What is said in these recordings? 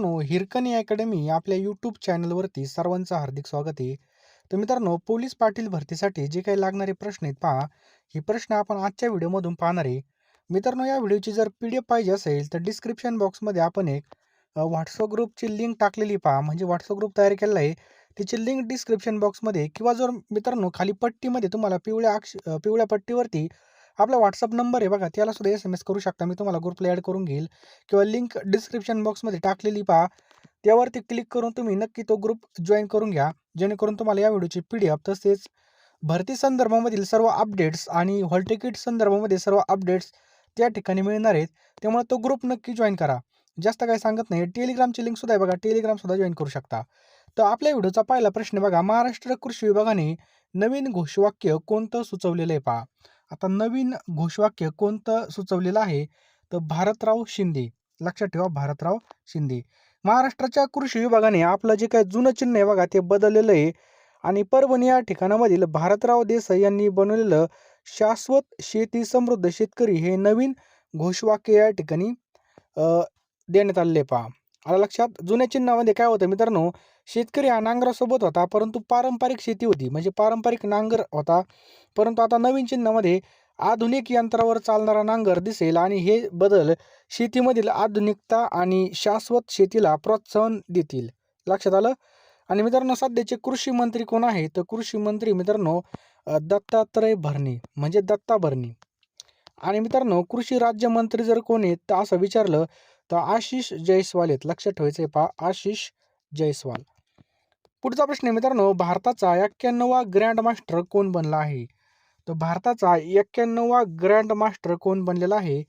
मित्रांनो हिरकणी अकॅडमी आपल्या यूट्यूब चॅनलवरती सर्वांचं हार्दिक स्वागत आहे. तर मित्रांनो पोलीस पाटील भरतीसाठी जे काही लागणारे प्रश्न आहेत पहा. हे प्रश्न आपण आजच्या व्हिडिओमधून पाहणार आहे. मित्रांनो या व्हिडिओची जर पी डी एफ पाहिजे असेल तर डिस्क्रिप्शन बॉक्समध्ये आपण एक व्हॉट्सअप ग्रुपची लिंक टाकलेली पहा. म्हणजे व्हॉट्सअप ग्रुप तयार केलेला आहे. तिची लिंक डिस्क्रिप्शन बॉक्समध्ये किंवा जर मित्रांनो खाली पट्टीमध्ये तुम्हाला पिवळ्या अक्ष पिवळ्या पट्टीवरती आपला व्हॉट्सअप नंबर आहे बघा त्याला सुद्धा एस एम एस करू शकता. मी तुम्हाला ग्रुपला ॲड करून घेईल. किंवा लिंक डिस्क्रिप्शन बॉक्समध्ये टाकलेली पहा. त्यावरती क्लिक करून तुम्ही नक्की तो ग्रुप जॉईन करून घ्या. जेणेकरून तुम्हाला या व्हिडिओची पी डी एफ तसेच भरती संदर्भामधील सर्व अपडेट्स आणि हॉल तिकीट संदर्भामध्ये सर्व अपडेट्स त्या ठिकाणी मिळणार आहेत. त्यामुळे तो ग्रुप नक्की जॉईन करा. जास्त काही सांगत नाही. टेलिग्रामची लिंक सुद्धा आहे बघा. टेलिग्रामसुद्धा जॉईन करू शकता. तर आपल्या व्हिडिओचा पहिला प्रश्न बघा. महाराष्ट्र कृषी विभागाने नवीन घोषवाक्य कोणतं सुचवलेलं आहे पहा. आता नवीन घोषवाक्य कोणतं सुचवलेलं आहे? तर भारतराव शिंदे. लक्षात ठेवा भारतराव शिंदे. महाराष्ट्राच्या कृषी विभागाने आपलं जे काय जुनं चिन्ह आहे बघा ते बदललेलं आहे. आणि परभणी या ठिकाणामधील भारतराव देसाई यांनी बनवलेलं शाश्वत शेती समृद्ध शेतकरी हे नवीन घोषवाक्य या ठिकाणी देण्यात आलेले पहा. आता लक्षात? जुन्या चिन्हामध्ये काय होतं मित्रांनो शेतकरी हा नांगरासोबत होता परंतु पारंपरिक शेती होती. म्हणजे पारंपरिक नांगर होता. परंतु आता नवीन चिन्हामध्ये आधुनिक यंत्रावर चालणारा नांगर दिसेल आणि हे बदल शेतीमधील आधुनिकता आणि शाश्वत शेतीला प्रोत्साहन देतील. लक्षात आलं? आणि मित्रांनो सध्याचे कृषी मंत्री कोण आहे? तर कृषी मंत्री मित्रांनो दत्तात्रय भरणे. म्हणजे दत्ता भरणे. आणि मित्रांनो कृषी राज्यमंत्री जर कोण आहेत तर असं विचारलं तर आशिष जयस्वाल आहेत. लक्षात ठेवायचं आहे पहा आशिष जयस्वाल. पुढचा प्रश्न आहे मित्रांनो भारताचा एक्क्याण्णवा ग्रँड मास्टर कोण बनला आहे? तर भारताचा एक्क्याण्णवा ग्रँड मास्टर कोण बनलेला आहे?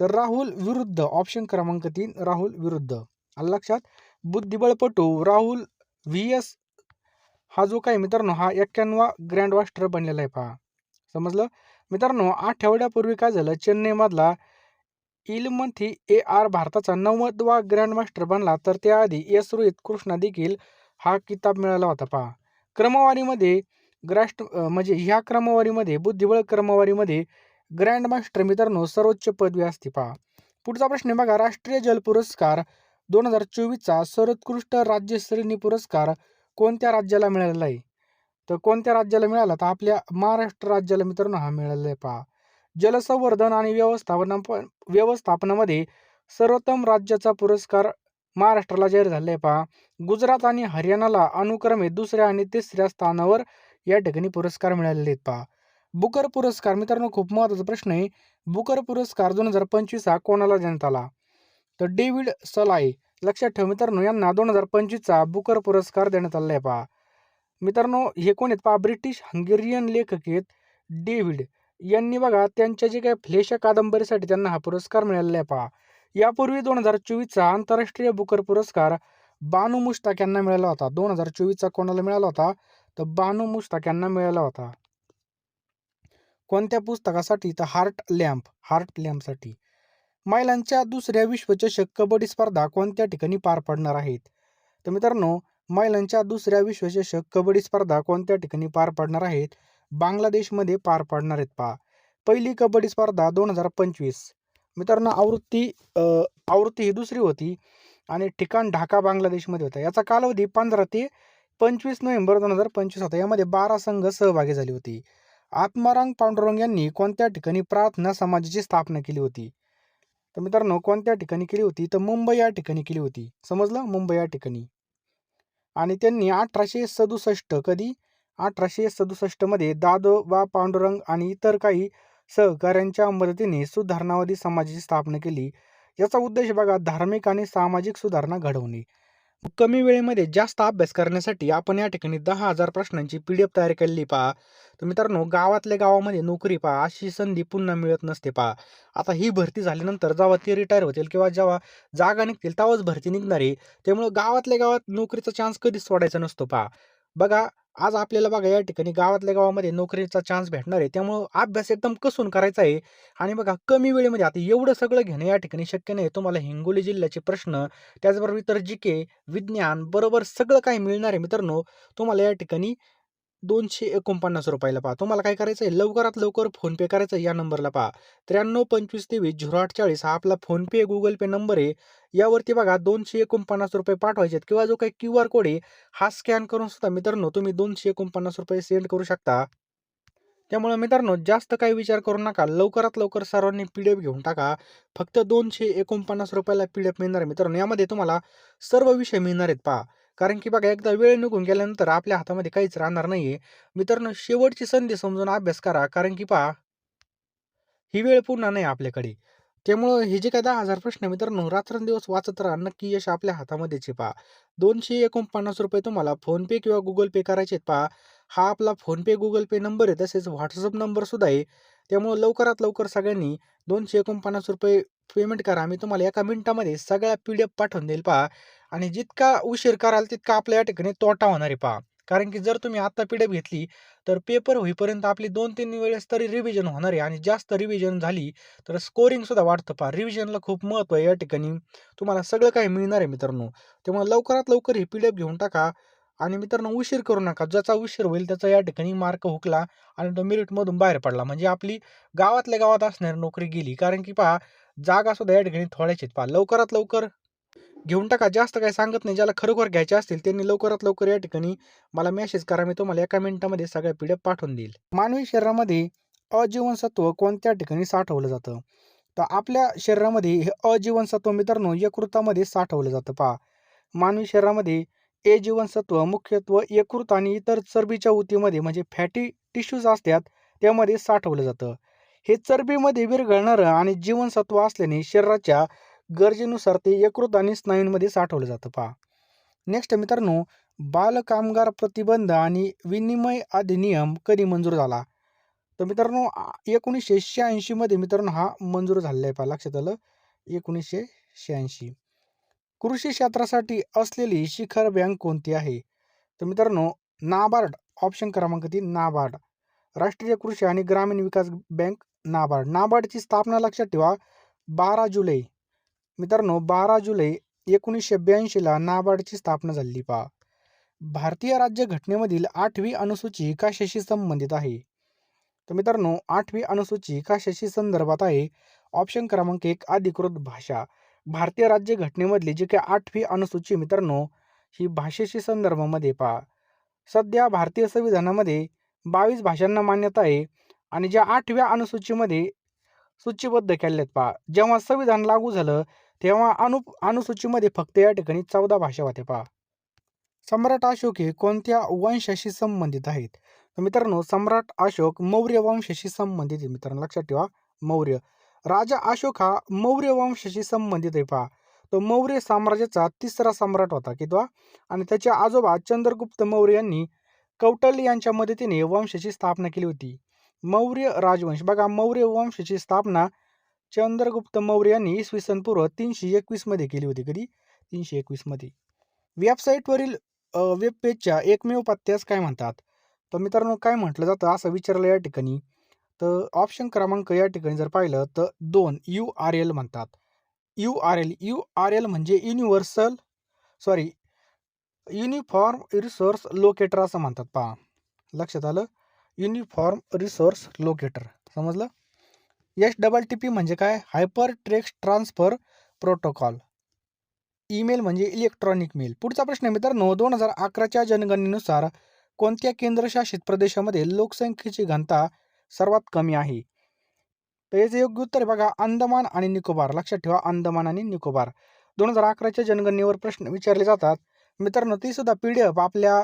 तर राहुल विरुद्ध ऑप्शन क्रमांक तीन राहुल विरुद्ध. आलं लक्षात? बुद्धिबळपटू राहुल व्ही एस हा जो काय मित्रांनो हा एक्क्याण्णवा ग्रँड मास्टर बनलेला आहे पहा. समजलं? मित्रांनो आठवड्यापूर्वी काय झालं? चेन्नईमधला इलमथी ए आर भारताचा नव्वदवा ग्रँड मास्टर बनला. तर त्याआधी एस रोहित कृष्णा देखील हा किताब मिळाला होता पहा. क्रमवारीमध्ये ग्रास्ट म्हणजे ह्या क्रमवारीमध्ये बुद्धिबळ क्रमवारीमध्ये ग्रँड मास्टर मित्रांनो सर्वोच्च पदवी असते पहा. पुढचा प्रश्न आहे बघा राष्ट्रीय जल पुरस्कार दोन हजार चोवीसचा सर्वोत्कृष्ट राज्यश्रेणी पुरस्कार कोणत्या राज्याला मिळालेला आहे? तर कोणत्या राज्याला मिळाला? तर आपल्या महाराष्ट्र राज्याला मित्रांनो हा मिळालेला आहे पहा. जलसंवर्धन आणि व्यवस्थापना व्यवस्थापनामध्ये सर्वोत्तम राज्याचा पुरस्कार महाराष्ट्राला जाहीर झालेला आहे पहा. गुजरात आणि हरियाणाला अनुक्रमे दुसऱ्या आणि तिसऱ्या स्थानावर या ठिकाणी पुरस्कार मिळालेले आहेत पहा. बुकर पुरस्कार मित्रांनो खूप महत्त्वाचा प्रश्न आहे. बुकर पुरस्कार दोन हजार पंचवीस हा कोणाला देण्यात आला? तर डेव्हिड सलाय लक्षात ठेव मित्रांनो यांना दोन हजार पंचवीसचा बुकर पुरस्कार देण्यात आला आहे पहा. मित्रांनो हे कोण आहेत पहा? ब्रिटिश हंगेरियन लेखक आहेत डेव्हिड. यांनी बघा त्यांच्या जे काही फ्लेश कादंबरीसाठी त्यांना हा पुरस्कार मिळालेला आहे पहा. यापूर्वी दोन हजार चोवीसचा आंतरराष्ट्रीय बुकर पुरस्कार बानू मुश्ताक यांना मिळाला होता. दोन हजार चोवीसचा कोणाला मिळाला होता? तर बानू मुश्ताक यांना मिळाला होता. कोणत्या पुस्तकासाठी? तर हार्ट लॅम्प हार्ट लॅम्पसाठी. महिलांच्या दुसऱ्या विश्वचषक कबड्डी स्पर्धा कोणत्या ठिकाणी पार पडणार आहेत? तर मित्रांनो महिलांच्या दुसऱ्या विश्वचषक कबड्डी स्पर्धा कोणत्या ठिकाणी पार पडणार आहेत? बांगलादेशमध्ये पार पडणार आहेत पहा. पहिली कबड्डी स्पर्धा दोन हजार पंचवीस. मित्रांनो आवृत्ती आवृत्ती ही दुसरी होती आणि ठिकाण ढाका बांगलादेशमध्ये होता. याचा कालावधी पंधरा ते पंचवीस नोव्हेंबर दोन हजार पंचवीस होता. यामध्ये बारा संघ सहभागी झाले होते. आत्माराम पांडुरंग यांनी कोणत्या ठिकाणी प्रार्थना समाजाची स्थापना केली होती? तर मित्रांनो कोणत्या ठिकाणी केली होती? तर मुंबई या ठिकाणी केली होती. समजलं? मुंबई या ठिकाणी. आणि त्यांनी अठराशे सदुसष्ट कधी? अठराशे सदुसष्टमध्ये दादोबा पांडुरंग आणि इतर काही सहकाऱ्यांच्या मदतीने सुधारणावादी समाजाची स्थापना केली. याचा उद्देश बघा धार्मिक आणि सामाजिक सुधारणा घडवणे. कमी वेळेमध्ये जास्त अभ्यास करण्यासाठी आपण या ठिकाणी दहा हजार प्रश्नांची पी डी एफ तयार केलेली पहा. तर मित्रांनो गावातल्या गावामध्ये नोकरी पहा अशी संधी पुन्हा मिळत नसते पहा. आता ही भरती झाल्यानंतर जेव्हा ते रिटायर होतील किंवा जेव्हा जागा निघतील तेव्हाच भरती निघणार. आहे त्यामुळं गावातल्या गावात नोकरीचा चान्स कधीच सोडायचा नसतो पहा. बघा आज आपल्याला बघा या ठिकाणी गावातल्या गावामध्ये नोकरीचा चान्स भेटणार आहे. त्यामुळं अभ्यास एकदम कसून करायचा आहे. आणि बघा कमी वेळेमध्ये आता एवढं सगळं घेणं या ठिकाणी शक्य नाही. तुम्हाला हिंगोली जिल्ह्याचे प्रश्न त्याचबरोबर इतर जी के विज्ञान बरोबर सगळं काही मिळणार आहे मित्रांनो. तुम्हाला या ठिकाणी दोनशे एकोणपन्नास रुपयाला पहा. तुम्हाला काय करायचं आहे लवकरात लवकर फोनपे करायचं आहे या नंबरला पहा. त्र्याण्णव पंचवीस तेवीस झिरो अठ्ठेचाळीस हा आपला फोनपे गुगल पे नंबर आहे. यावरती बघा दोनशे एकोणपन्नास रुपये पाठवायचे आहेत किंवा जो काही क्यू आर कोड आहे हा स्कॅन करून सुद्धा मित्रांनो तुम्ही दोनशे एकोणपन्नास रुपये सेंड करू शकता. त्यामुळे मित्रांनो जास्त काही विचार करू नका. लवकरात लवकर सर्वांनी पी डी एफ घेऊन टाका. फक्त दोनशे एकोणपन्नास रुपयाला पी डी एफ मिळणार आहे मित्रांनो. यामध्ये तुम्हाला सर्व विषय मिळणार आहेत पहा. कारण की बघा एकदा वेळ निघून गेल्यानंतर आपल्या हातामध्ये काहीच राहणार नाही आहे मित्रांनो शेवटची संधी समजून अभ्यास करा कारण की पहा ही वेळ पुन्हा नाही आपल्याकडे. त्यामुळं हे जे काय दहा हजार प्रश्न मित्रांनो रात्रंदिवस वाचत राहा नक्की यश आपल्या हातामध्येचे पहा. दोनशे एकोणपन्नास रुपये तुम्हाला फोनपे किंवा गुगल पे करायचे पहा. हा आपला फोनपे गुगल पे नंबर आहे तसेच व्हॉट्सअप नंबर सुद्धा आहे. त्यामुळं लवकरात लवकर सगळ्यांनी दोनशे एकोणपन्नास रुपये पेमेंट करा. मी तुम्हाला एका मिनिटामध्ये सगळ्या पी डी एफ पाठवून देईल पहा. आणि जितका उशीर कराल तितका आपल्या या ठिकाणी तोटा होणार आहे पहा. कारण की जर तुम्ही आत्ता पी डी एफ घेतली तर पेपर होईपर्यंत आपली दोन तीन वेळेस तरी रिव्हिजन होणार आहे आणि जास्त रिव्हिजन झाली तर स्कोरिंगसुद्धा वाढतं पहा. रिव्हिजनला खूप महत्त्व आहे या ठिकाणी. तुम्हाला सगळं काही मिळणार आहे मित्रांनो. त्यामुळे लवकरात लवकर ही पी डी एफ घेऊन टाका आणि मित्रांनो उशीर करू नका. ज्याचा उशीर होईल त्याचा या ठिकाणी मार्क हुकला आणि तो मेरिटमधून बाहेर पडला. म्हणजे आपली गावातल्या गावात असणारी नोकरी गेली. कारण की पहा जागासुद्धा या ठिकाणी थोड्याच आहेत पहा. लवकरात लवकर घेऊन टाका. जास्त काही सांगत नाही. ज्याला खरोखर घ्यायचे असतील त्यांनी लवकरात लवकर या ठिकाणी मला मेसेज करा. मी तुम्हाला एका मिनिटामध्ये सगळ्या पी पाठवून देईल. मानवी शरीरामध्ये अजीवनसत्व कोणत्या ठिकाणी साठवलं जातं? तर आपल्या शरीरामध्ये हे अजीवनसत्व मित्रांनो यकृतामध्ये साठवलं जातं. पहा. मानवी शरीरामध्ये ए जीवनसत्व मुख्यत्व यकृत आणि इतर चरबीच्या ऊतीमध्ये म्हणजे फॅटी टिश्यूज असतात त्यामध्ये साठवलं जातं. हे चरबीमध्ये विरघळणारं आणि जीवनसत्व असल्याने शरीराच्या गरजेनुसार ते यकृत आणि स्नायूंमध्ये साठवलं जातं. पहा. नेक्स्ट मित्रांनो बालकामगार प्रतिबंध आणि विनिमय अधिनियम कधी मंजूर झाला? तर मित्रांनो एकोणीसशे शहाऐंशीमध्ये मित्रांनो हा मंजूर झालेला आहे पहा लक्षात आलं? एकोणीसशे शहाऐंशी. कृषी क्षेत्रासाठी असलेली शिखर बँक कोणती आहे? तर मित्रांनो नाबार्ड. ऑप्शन क्रमांक तीन नाबार्ड. राष्ट्रीय कृषी आणि ग्रामीण विकास बँक नाबार्ड. नाबार्डची स्थापना लक्षात ठेवा बारा जुलै. मित्रांनो बारा जुलै एकोणीसशे ब्याऐंशीला नाबार्डची स्थापना झाली. पहा भारतीय राज्यघटनेमधील आठवी अनुसूची कशाशी संबंधित आहे. तर मित्रांनो आठवी अनुसूची कशाशी संदर्भात आहे ऑप्शन क्रमांक एक अधिकृत भाषा. भारतीय राज्यघटनेमधली जी काही आठवी अनुसूची मित्रांनो ही भाषेशी संदर्भामध्ये पहा. सध्या भारतीय संविधानामध्ये बावीस भाषांना मान्यता आहे आणि ज्या आठव्या अनुसूचीमध्ये सूचीबद्ध केलेत पहा. जेव्हा संविधान लागू झालं तेव्हा अनु अनुसूचीमध्ये फक्त या ठिकाणी चौदा भाषा होत्या पहा. सम्राट अशोक हे कोणत्या वंशाशी संबंधित आहेत? तर मित्रांनो सम्राट अशोक मौर्य वंशाशी संबंधित आहे मित्रांनो लक्षात ठेवा मौर्य. राजा अशोक हा मौर्य वंशाशी संबंधित आहे पहा. तो मौर्य साम्राज्याचा तिसरा सम्राट होता किंवा आणि त्याचे आजोबा चंद्रगुप्त मौर्य यांनी कौटल्य यांच्या मदतीने वंशाची स्थापना केली होती. मौर्य राजवंश बघा मौर्य वंशाची स्थापना चंद्रगुप्त मौर्य यांनी इसवी सन पूर्व तीनशे एकवीसमध्ये केली होती कधी? तीनशे एकवीसमध्ये वेबसाईटवरील वेब पेजच्या एकमेव पत्त्यास काय म्हणतात? तर मित्रांनो काय म्हटलं जातं असं विचारलं या ठिकाणी. तर ऑप्शन क्रमांक या ठिकाणी जर पाहिलं तर दोन यू आर एल म्हणतात. U R L U R L म्हणजे universal sorry uniform resource locator असं म्हणतात पहा. लक्षात आलं? युनिफॉर्म रिसोर्स लोकेटर समजलं? एच डबल टी पी म्हणजे काय? Hyper text transfer protocol email म्हणजे इलेक्ट्रॉनिक मेल पुढचा प्रश्न मित्रांनो दोन हजार अकराच्या जनगणनेनुसार कोणत्या केंद्रशासित प्रदेशामध्ये लोकसंख्येची घनता सर्वात कमी आहे? तर याचं योग्य उत्तर बघा अंदमान आणि निकोबार. लक्षात ठेवा अंदमान आणि निकोबार. दोन हजार अकराच्या जनगणनेवर प्रश्न विचारले जातात. मित्रांनो ती सुद्धा पी डी एफ आपल्या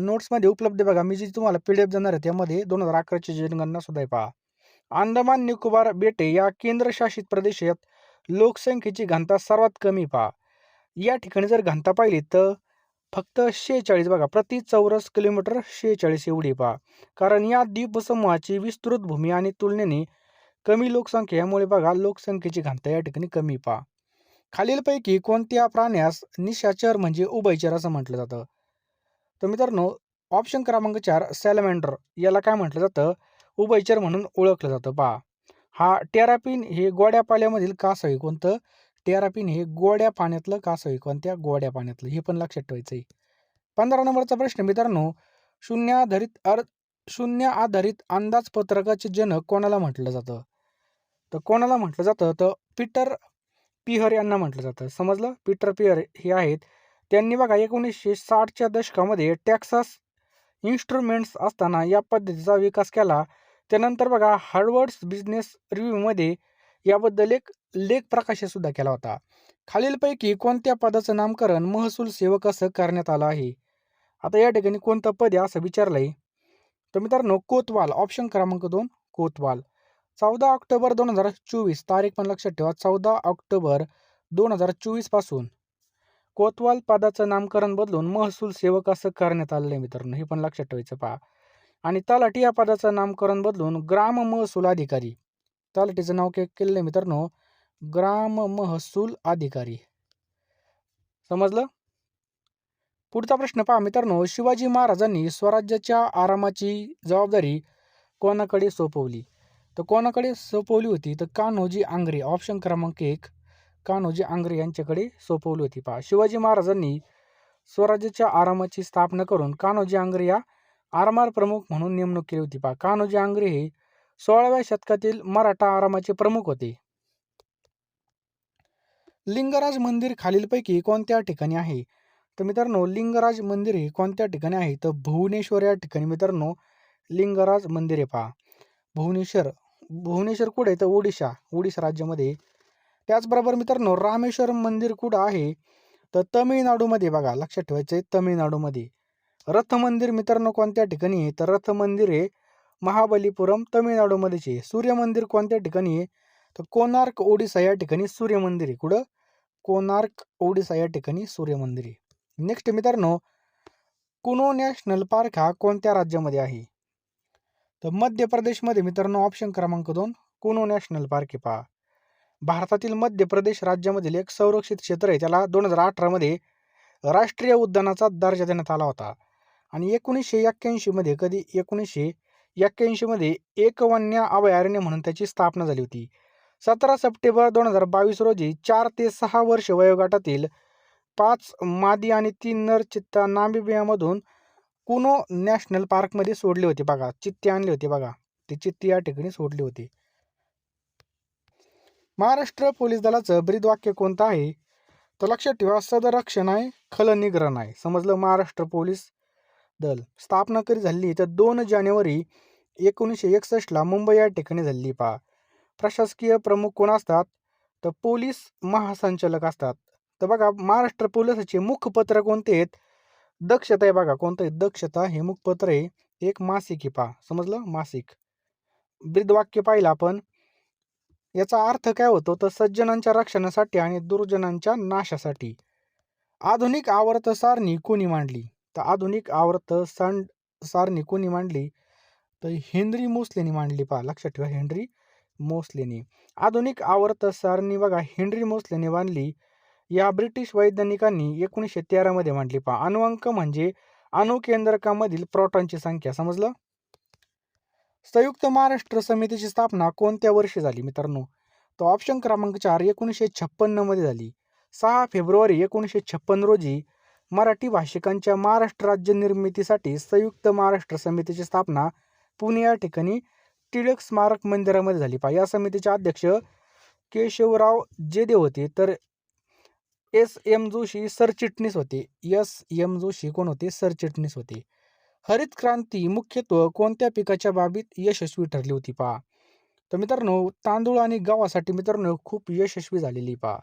नोट्समध्ये उपलब्ध बघा. मी जी तुम्हाला पी डी एफ देणार आहे त्यामध्ये दोन हजार अकराची जनगणना सुद्धा आहे पहा. अंदमान निकोबार बेटे या केंद्रशासित प्रदेशात लोकसंख्येची घनता सर्वात कमी पहा. या ठिकाणी जर घनता पाहिली तर फक्त शेहेचाळीस बघा प्रति चौरस किलोमीटर शेहेचाळीस एवढी पहा. कारण या द्वीपसमूहाची विस्तृत भूमी आणि तुलनेने कमी लोकसंख्या यामुळे बघा लोकसंख्येची घनता या ठिकाणी कमी पहा. खालीलपैकी कोणत्या प्राण्यास निशाचर म्हणजे उभयचर असं म्हटलं जातं? तर मित्रांनो ऑप्शन क्रमांक चार सॅलमेंडर याला काय म्हटलं जातं? उभयचर म्हणून ओळखलं जातं. पहा हा टेरापिन हे गोड्या पाल्यामधील कास आहे. कोणतं? टेरापिन हे गोड्या पाण्यातलं कास आहे. कोणत्या? गोड्या पाण्यातलं. हे पण लक्षात ठेवायचं आहे पंधरा नंबरचा प्रश्न मित्रांनो शून्य आधारित अर् शून्य आधारित अंदाजपत्रकाचे जनक कोणाला म्हटलं जातं? तर कोणाला म्हटलं जातं? तर पीटर पिहर यांना म्हटलं जातं. समजलं? पीटर पिहर हे आहेत. त्यांनी बघा एकोणीसशे साठच्या दशकामध्ये टॅक्सास इन्स्ट्रुमेंट्स असताना या पद्धतीचा विकास केला. त्यानंतर बघा हार्वर्ड्स बिझनेस रिव्ह्यूमध्ये याबद्दल एक लेख प्रकाशसुद्धा केला होता. खालीलपैकी कोणत्या पदाचं नामकरण महसूल सेवक असं करण्यात आलं आहे? आता या ठिकाणी कोणतं पद आहे असं विचारलंय? तर मित्रांनो कोतवाल ऑप्शन क्रमांक दोन कोतवाल. चौदा ऑक्टोबर दोन हजार चोवीस तारीख पण लक्षात ठेवा चौदा ऑक्टोबर दोन हजार चोवीसपासून. कोतवाल पदाचं नामकरण बदलून महसूल सेवक असं करण्यात आलेलं आहे मित्रांनो हे पण लक्षात ठेवायचं पहा. आणि तलाठी या पदाचं नामकरण बदलून ग्राम महसूल अधिकारी. तलाठीचं नाव के केलेलं आहे मित्रांनो. ग्राम महसूल अधिकारी. समजलं? पुढचा प्रश्न पहा मित्रांनो. शिवाजी महाराजांनी स्वराज्याच्या आरामाची जबाबदारी कोणाकडे सोपवली? तर कोणाकडे सोपवली होती? तर कान्होजी आंग्रे. ऑप्शन क्रमांक एक. कान्होजी आंग्रे यांच्याकडे सोपवली होती पहा. शिवाजी महाराजांनी स्वराज्याच्या आरामाची स्थापना करून कान्होजी आंग्रे या आरमार प्रमुख म्हणून नेमणूक केली होती. पहा कान्होजी आंग्रे हे सोळाव्या शतकातील मराठा आरामाचे प्रमुख होते. लिंगराज मंदिर खालीलपैकी कोणत्या ठिकाणी आहे? तर मित्रांनो लिंगराज मंदिर हे कोणत्या ठिकाणी आहे? तर भुवनेश्वर या ठिकाणी मित्रांनो लिंगराज मंदिर आहे पहा. भुवनेश्वर भुवनेश्वर कुठे आहे? तर ओडिशा ओडिशा राज्यामध्ये त्याचबरोबर मित्रांनो रामेश्वर मंदिर कुठं आहे? तर तमिळनाडूमध्ये बघा लक्षात ठेवायचं आहे तमिळनाडूमध्ये. रथ मंदिर मित्रांनो कोणत्या ठिकाणी आहे? तर रथ मंदिर हे महाबलीपुरम तमिळनाडूमध्येच आहे. कोणत्या ठिकाणी आहे? तर कोणार्क ओडिसा या ठिकाणी सूर्यमंदिर आहे. कुठं? कोणार्क ओडिसा या ठिकाणी सूर्यमंदिर आहे. नेक्स्ट मित्रांनो कुनो नॅशनल पार्क हा कोणत्या राज्यामध्ये आहे? तर मध्य प्रदेशमध्ये मित्रांनो ऑप्शन क्रमांक दोन कुनो नॅशनल पार्क आहे पहा. भारतातील मध्य प्रदेश राज्यामधील एक संरक्षित क्षेत्र आहे. त्याला दोन हजार अठरामध्ये राष्ट्रीय उद्यानाचा दर्जा देण्यात आला होता. आणि एकोणीसशे एक्क्याऐंशीमध्ये कधी एकोणीसशे एक्क्याऐंशीमध्ये एकवन्या अभयारण्य म्हणून त्याची स्थापना झाली होती. सतरा सप्टेंबर दोन हजार बावीस रोजी चार ते सहा वर्ष वयोगटातील पाच मादी आणि तीन नर चित्ता नामिबियामधून कुनो नॅशनल पार्कमध्ये सोडले होते बघा. चित्ते आणले होते बघा. ते चित्ते या ठिकाणी सोडले होते. महाराष्ट्र पोलीस दलाचं ब्रीदवाक्य कोणतं आहे? तर लक्षात ठेवा सदरक्षण आहे खलनिग्रहण आहे. समजलं? महाराष्ट्र पोलीस दल स्थापना कधी झाली. तर दोन जानेवारी एकोणीसशे एकसष्टला मुंबई या ठिकाणी झाली. पहा प्रशासकीय प्रमुख कोण असतात? तर पोलीस महासंचालक असतात. तर बघा महाराष्ट्र पोलिसाचे मुखपत्र कोणते आहेत? दक्षता आहे बघा कोणतं आहे? दक्षता हे मुखपत्र आहे. एक मासिक आहे पहा समजलं? मासिक. ब्रीदवाक्य पाहिलं आपण. याचा अर्थ काय होतो? तर सज्जनांच्या रक्षणासाठी आणि दुर्जनांच्या नाशासाठी. आधुनिक आवर्त सारणी कोणी मांडली? तर आधुनिक आवर्त सण सारणी कोणी मांडली? तर हेनरी मोसलेनी मांडली पहा लक्षात ठेवा हेनरी मोसलेनी. आधुनिक आवर्त सारणी बघा हेनरी मोसलेने मांडली या ब्रिटिश वैज्ञानिकांनी एकोणीसशे तेरामध्ये मांडली पहा. अणुअंक म्हणजे अणुकेंद्रकामधील प्रोटॉनची संख्या समजलं? संयुक्त महाराष्ट्र समितीची स्थापना कोणत्या वर्षी झाली मित्रांनो? तर ऑप्शन क्रमांक चार एकोणीसशे छप्पन्नमध्ये झाली. सहा फेब्रुवारी एकोणीसशे छप्पन रोजी मराठी भाषिकांच्या महाराष्ट्र राज्य निर्मितीसाठी संयुक्त महाराष्ट्र समितीची स्थापना पुणे या ठिकाणी टिळक स्मारक मंदिरामध्ये झाली. पहा या समितीचे अध्यक्ष केशवराव जेदे होते तर एस एम जोशी सरचिटणीस होते. एस एम जोशी कोण होते? सरचिटणीस होते. हरित क्रांती मुख्यत्व कोणत्या पिकाच्या बाबीत यशस्वी ठरली होती? पहा. तर मित्रांनो तांदूळ आणि गव्हासाठी मित्रांनो खूप यशस्वी झालेली पहा.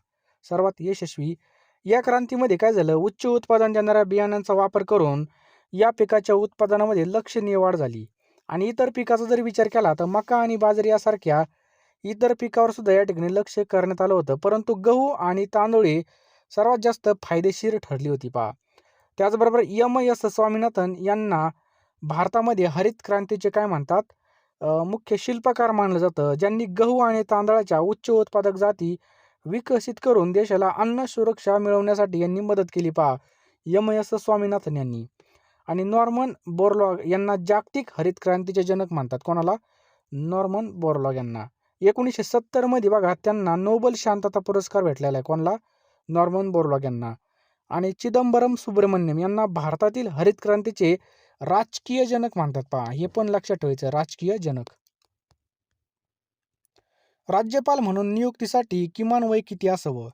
सर्वात यशस्वी या क्रांतीमध्ये काय झालं? उच्च उत्पादन देणाऱ्या बियाण्यांचा वापर करून या पिकाच्या उत्पादनामध्ये लक्षणीय वाढ झाली. आणि इतर पिकाचा जर विचार केला तर मका आणि बाजरी यासारख्या इतर पिकावर सुद्धा या ठिकाणी लक्ष करण्यात आलं होतं. परंतु गहू आणि तांदूळ सर्वात जास्त फायदेशीर ठरली होती पहा. त्याचबरोबर यम एस स्वामीनाथन यांना भारतामध्ये हरित क्रांतीचे काय म्हणतात? मुख्य शिल्पकार मानलं जातं. ज्यांनी गहू आणि तांदळाच्या उच्च उत्पादक जाती विकसित करून देशाला अन्न सुरक्षा मिळवण्यासाठी यांनी मदत केली पहा. M S. स्वामीनाथन यांनी. आणि नॉर्मन बोरलॉग यांना जागतिक हरित क्रांतीचे जनक म्हणतात कोणाला? नॉर्मन बोरलॉग यांना. एकोणीसशे सत्तरमध्ये बघा त्यांना नोबल शांतता पुरस्कार भेटलेला आहे. कोणाला? नॉर्मन बोरलॉग यांना. आणि चिदंबरम सुब्रमण्यम यांना भारतातील हरित क्रांतीचे राजकीय जनक मानतात पहा. हे पण लक्षात ठेवायचं राजकीय जनक. राज्यपाल म्हणून नियुक्तीसाठी किमान वय किती असावं?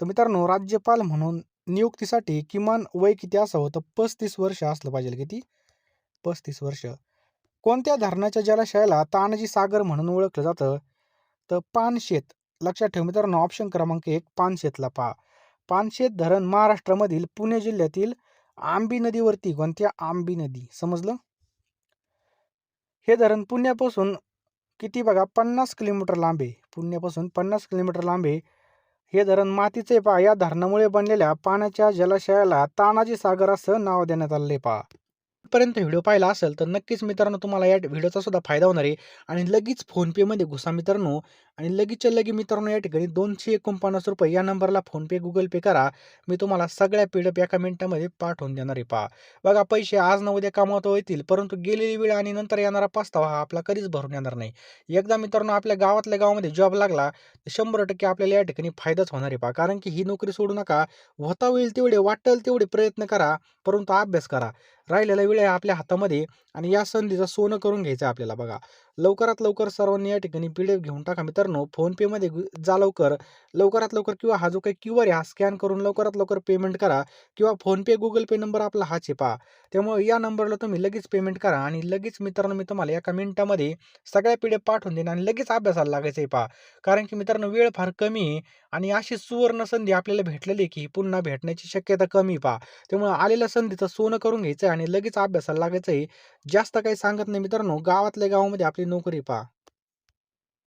तर मित्रांनो राज्यपाल म्हणून नियुक्तीसाठी किमान वय किती असावं? तर पस्तीस वर्ष असलं पाहिजे किती? पस्तीस वर्ष. कोणत्या धरणाच्या जलाशयाला तानाजी सागर म्हणून ओळखलं जातं? तर पानशेत. लक्षात ठेव मित्रांनो ऑप्शन क्रमांक एक पानशेतला पहा. पानशेत धरण महाराष्ट्रामधील पुणे जिल्ह्यातील आंबी नदीवरती कोणत्या आंबी नदी? समजलं? हे धरण पुण्यापासून किती बघा पन्नास किलोमीटर लांब आहे. पुण्यापासून पन्नास किलोमीटर लांब आहे. हे धरण मातीचे पहा. या धरणामुळे बनलेल्या पाण्याच्या जलाशयाला तानाजी सागर असं नाव देण्यात आलेले पहा. पर्यंत व्हिडिओ पाहिला असेल तर नक्कीच मित्रांनो तुम्हाला या व्हिडिओचा सुद्धा फायदा होणार आहे. आणि लगेच फोनपेमध्ये घुसा मित्रांनो. आणि लगेचच्या लगे मित्रांनो या ठिकाणी दोनशे एकोणपन्नास रुपये या नंबरला फोनपे गुगल पे करा. मी तुम्हाला सगळ्या पीडप एका मिनिटामध्ये पाठवून देणार आहे. पहा. बघा पैसे आज न उद्या कमावता येतील परंतु गेलेली वेळ आणि नंतर येणारा पास्तावा हा आपला कधीच भरून येणार नाही. एकदा मित्रांनो आपल्या गावातल्या गावामध्ये जॉब लागला तर शंभर टक्के आपल्याला या ठिकाणी फायदाच होणार आहे. पहा. कारण की ही नोकरी सोडू नका. होता होईल तेवढे वाटेल तेवढे प्रयत्न करा परंतु अभ्यास करा. राहिलेला वेळ आहे आपल्या हातामध्ये आणि या संधीचं सोनं करून घ्यायचं आपल्याला. बघा. लवकरात लवकर सर्वांनी या ठिकाणी पी डी एफ घेऊन टाका मित्रांनो. फोनपेमध्ये जा लवकर. लवकरात लवकर किंवा हा जो काही क्यू आर आहे हा स्कॅन करून लवकरात लवकर पेमेंट करा किंवा फोनपे गुगल पे नंबर आपला हा चेपा पहा. त्यामुळे या नंबरला तुम्ही लगेच पेमेंट करा आणि लगेच मित्रांनो मी तुम्हाला एका मिनिटामध्ये सगळ्या पी डी एफ पाठवून देईन आणि लगेच अभ्यासाला लागायचं आहे पहा. कारण की मित्रांनो वेळ फार कमी आहे आणि अशी सुवर्ण संधी आपल्याला भेटलेली की पुन्हा भेटण्याची शक्यता कमी पहा. त्यामुळे आलेल्या संधीचं सोनं करून घ्यायचं आहे आणि लगेच अभ्यासाला लागायचं आहे. जास्त काही सांगत नाही मित्रांनो. गावातल्या गावामध्ये आपली नोकरी पहा.